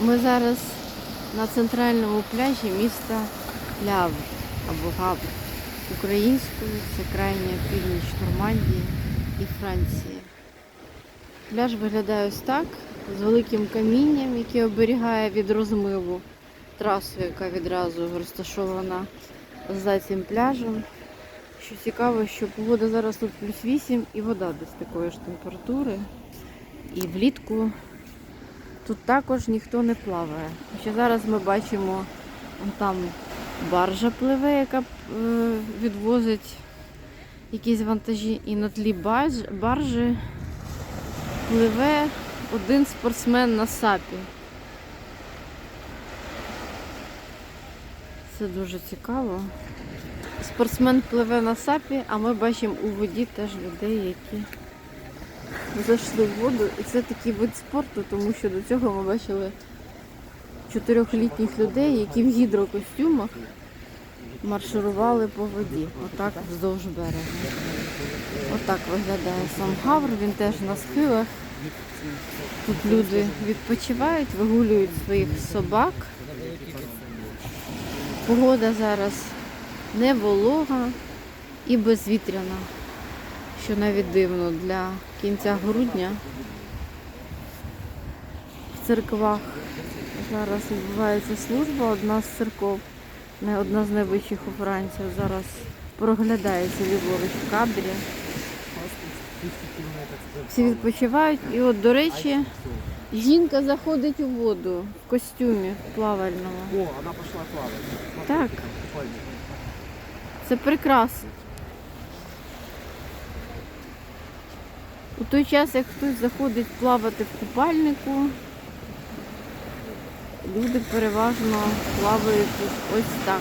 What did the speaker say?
Ми зараз на центральному пляжі міста Лявр або Гавр. Українською це крайня північ Нормандії і Франції. Пляж виглядає ось так, з великим камінням, яке оберігає від розмиву трасу, яка відразу розташована за цим пляжем. Що цікаво, що погода зараз тут плюс 8 і вода десь такої ж температури. І влітку тут також ніхто не плаває. Хоча зараз ми бачимо там баржа пливе, яка е, відвозить якісь вантажі. І на тлі баржі пливе один спортсмен на сапі. Це дуже цікаво. Спортсмен пливе на сапі, а ми бачимо у воді теж людей, які зайшли в воду. І це такий вид спорту, тому що до цього ми бачили чотирьохлітніх людей, які в гідрокостюмах марширували по воді. Отак вздовж берега. Отак виглядає сам Гавр, він теж на схилах. Тут люди відпочивають, вигулюють своїх собак. Погода зараз не волога і безвітряна, що навіть дивно для кінця грудня. В церквах зараз відбувається служба, одна з церков, не одна з найвищих у Франції. Зараз проглядається ліворуч в кабрі. Всі відпочивають. І от, до речі, жінка заходить у воду в костюмі плавальному. О, она пошла плавать. Так, це прекрасно. У той час, як хтось заходить плавати в купальнику, люди переважно плавають ось так.